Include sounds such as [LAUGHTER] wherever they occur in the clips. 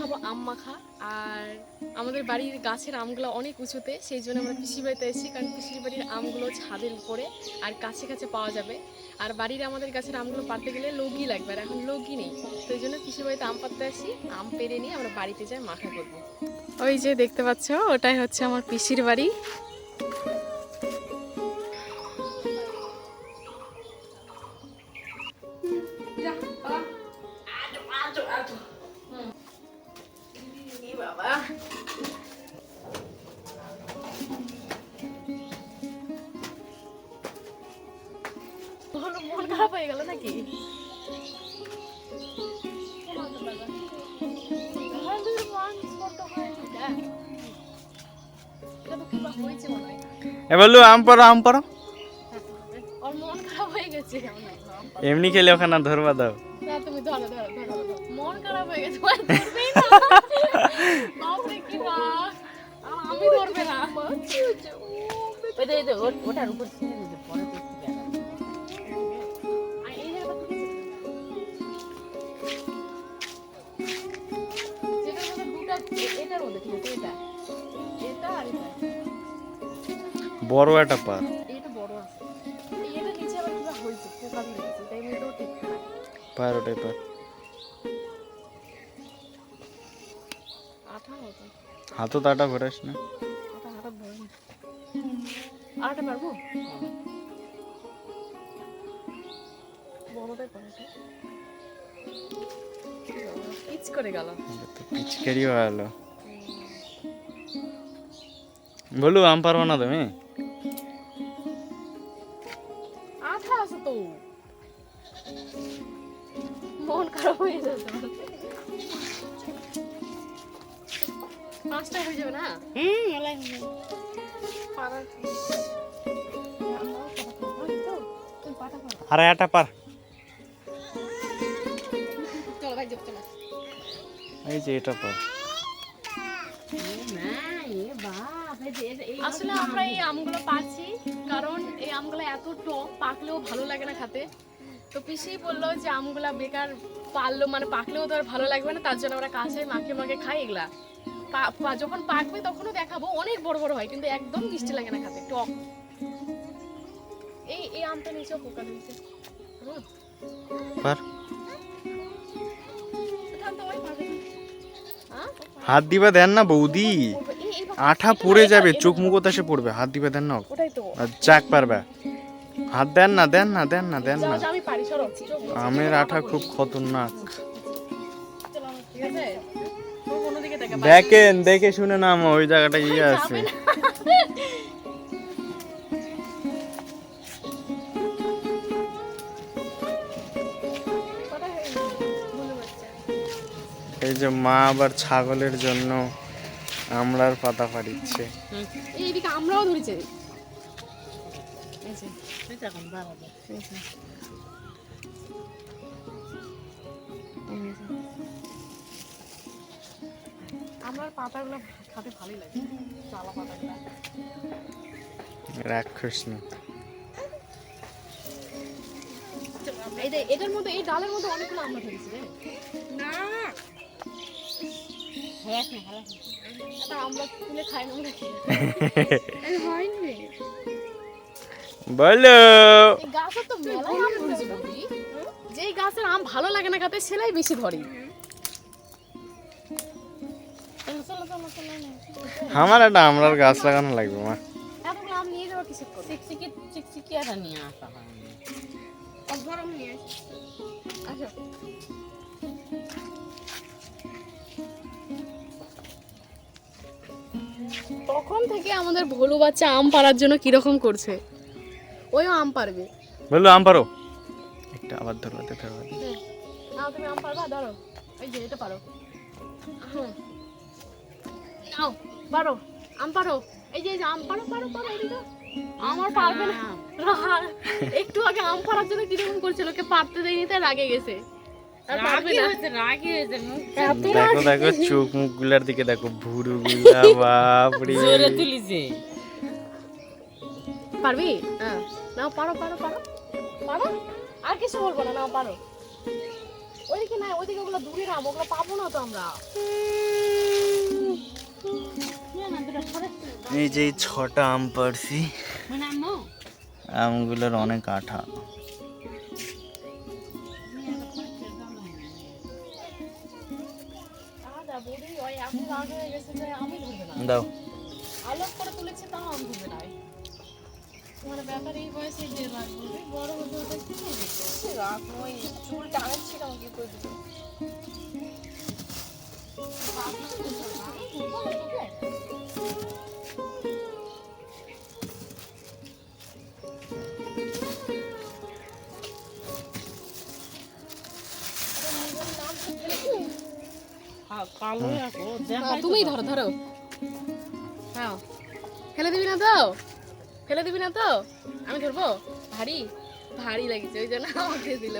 খাব আম মাখা, আর আমাদের বাড়ির গাছের আমগুলো অনেক উঁচুতে, সেই জন্য আমরা পিসির বাড়িতে এসেছি, কারণ পিসির বাড়ির আমগুলো ছাদের উপরে আর কাছে কাছে পাওয়া যাবে। আর বাড়ির আমাদের গাছের আমগুলো পাড়তে গেলে লগি লাগবে, আর এখন লগি নেই। তো এই জন্য পিসির বাড়িতে আম পাড়তে আসি, আম পেরে নিয়ে আমরা বাড়িতে যাই, মাখা করব। ওই যে দেখতে পাচ্ছ, ওটাই হচ্ছে আমার পিসির বাড়ি। ছেড়ে দিতে পরে দেখতে গেল আর এই জায়গাটা থেকে যেটার মধ্যে দুটা এ- এটার মধ্যে এটা। এটা আর এটা। বড় একটা পার পার ওটাই পার হাতও তাটা ঘোরাস না। আটা আটা ভরে নি। আরেকটা পারব বড়টাই পারব পিচ করে গেল। পিচকারি হলো। বলু আম পারব না তুমি? তো। মন খারাপ হয়ে আমার। পাঁচটা হয়ে যাবে না? হুম তুমি পাটা পারো আর একটা পার। চলো ভাই চলো। এই যে এটা পার। আসলে আমরা এই আমগুলো পাচ্ছি কারণ এই আমগুলো এত টক পাকলেও ভালো লাগে না খেতে। তো পিসি বলল যে আমগুলা বেকার পারল মানে পাকলেও তো আর ভালো লাগবে না তার জন্য আমরা কাঁচাই মাখে মাখে খাই এগুলা। যখন পাকবে তখনও দেখাবো অনেক বড় বড় হয় কিন্তু একদম মিষ্টি লাগে না খেতে টক। এই এই আমটা নিচেও পোকা দিয়েছে? হাত দিবা দেন না বৌদি। আঠা পড়ে যাবে, চোখ মুখ ওতাসে পড়বে, হাত দিবে, দেন না চাক পারবে হাত দেন না দেন না দেন না দেন না আমের আঠা খুব খতরনাক। দেখেন, দেখে শুনে না নাম ওই জায়গাটা ইয়ে আছে। এই যে মা আবার ছাগলের জন্য আমড়ার পাতা ফাড়িচ্ছে এই এদিকে আমরাও ধরেছে। আমরার পাতাগুলো খাতে ভালোই লাগে। চালা পাতাগুলো। রাক্ষস না এই যে এটার মধ্যে এই ডালের মধ্যে অনেকগুলো আমরা ধরেছি রে হ্যাঁ, হ্যাঁ, হ্যাঁ। বলো। গাছের তো আম ধরেছে যেই গাছের আম ভালো লাগে না খাতে সেলাই বেশি ধরে। আমার একটা আমড়ার গাছ লাগানো লাগবে মা। নিয়ে তখন থেকে আমাদের ভোলু বাচ্চা আম পাড়ার জন্য কীরকম করছে? ওইও আম পারবে বলল আম পারো একটা আবার ধরবাতে ধরবাতে হ্যাঁ। নাও তুমি আম পারবা ধরো। এই যে এটা পারো হ্যাঁ। নাও পারো আম পারো এই যে এই যে আম পারো পারো পারো এদিকে আমার পারবে না। রাহা- একটু আগে আম পাড়ার জন্য কীরকম করছিল? ওকে পারতে দেয়নি তাই রাগে গেছে। দেখো দেখো চোখ মুখগুলার দিকে দেখো ভুরু গুলা [LAUGHS] বাপরে। জোরে তুলিছে। পারবি? হ্যাঁ নাও পারো পারো পারো। পারো? আর কিছু বলব না নাও পারো। ওইদিকে না ওইদিকে ওগুলো দূরে নাম ওগুলো পাবো না তো আমরা। এই যে ছটা আম পারছি আমগুলোর অনেক আঠা। দাও। আলাপ করে তুলেছে তাও আম না। ব্যাপার এই বয়সে যে রাগ করবে বড় হতে হতে কি রাগ নয় চুল টানাচ্ছিল আমাকে করে দিল হ্যাঁ রাখো হ্যাঁ, তুমিই ধরো ধরো। হ্যাঁ দিবি না তো? ফেলে দিবি না তো? আমি ধরবো? ভারী? ভারী লাগছে ওই জন্য আমাকে দিল।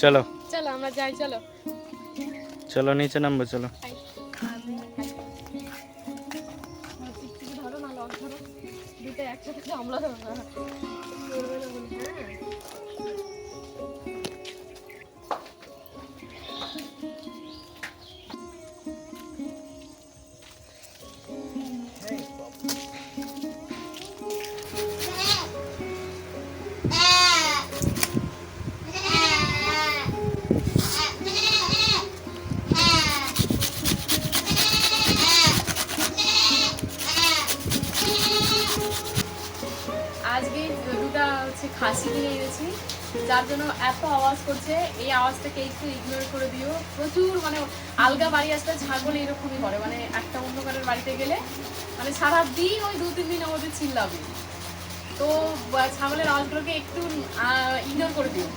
চলো। চলো আমরা যাই চলো। চলো নিচে নামবো চলো। একসাথে ধরো না। খাসি নিয়ে এনেছি, যার জন্য এত আওয়াজ করছে। এই আওয়াজটাকে একটু ইগনোর করে দিও। প্রচুর মানে আলগা বাড়ি আসলে ছাগল এরকমই করে মানে একটা অন্য বাড়িতে গেলে মানে সারা দিন ওই দু, তিন দিন আমাদের চিল্লাবে। তো ছাগলের আওয়াজগুলোকে একটু ইগনোর করে দিও।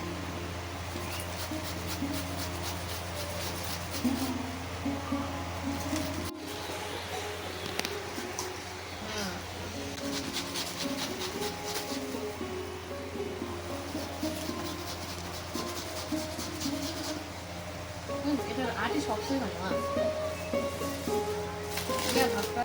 এটার আটি সবসময় ভালো মা এটা ভাতটা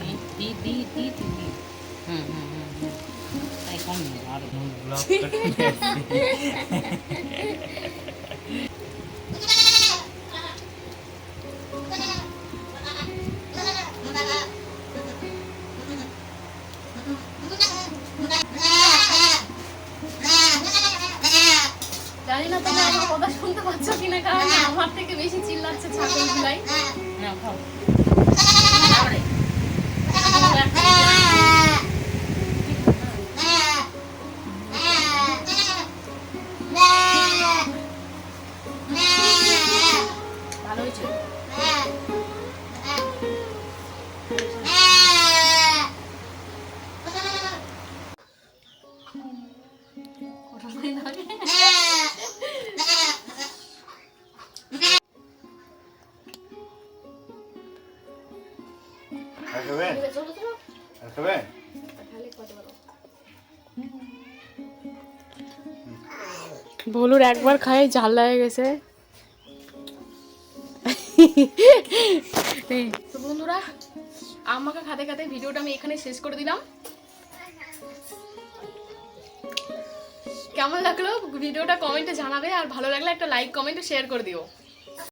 দি দি দি দি দি হুম হুম হুম হুম তাই কম নেই আর [LAUGHS] জানি না তোমরা আমার কথা শুনতে পাচ্ছ কিনা কারণ আমার থেকে বেশি চিল্লাচ্ছে ছাগল না খাও। চলো বলুর একবার খাই ঝাল লাগে গেছে। তো বন্ধুরা আমাকে খাতে খাতে ভিডিওটা আমি এখানে শেষ করে দিলাম। কেমন লাগল? ভিডিওটা কমেন্টে জানাবে আর ভালো লাগলে একটা লাইক কমেন্ট শেয়ার করে দিও।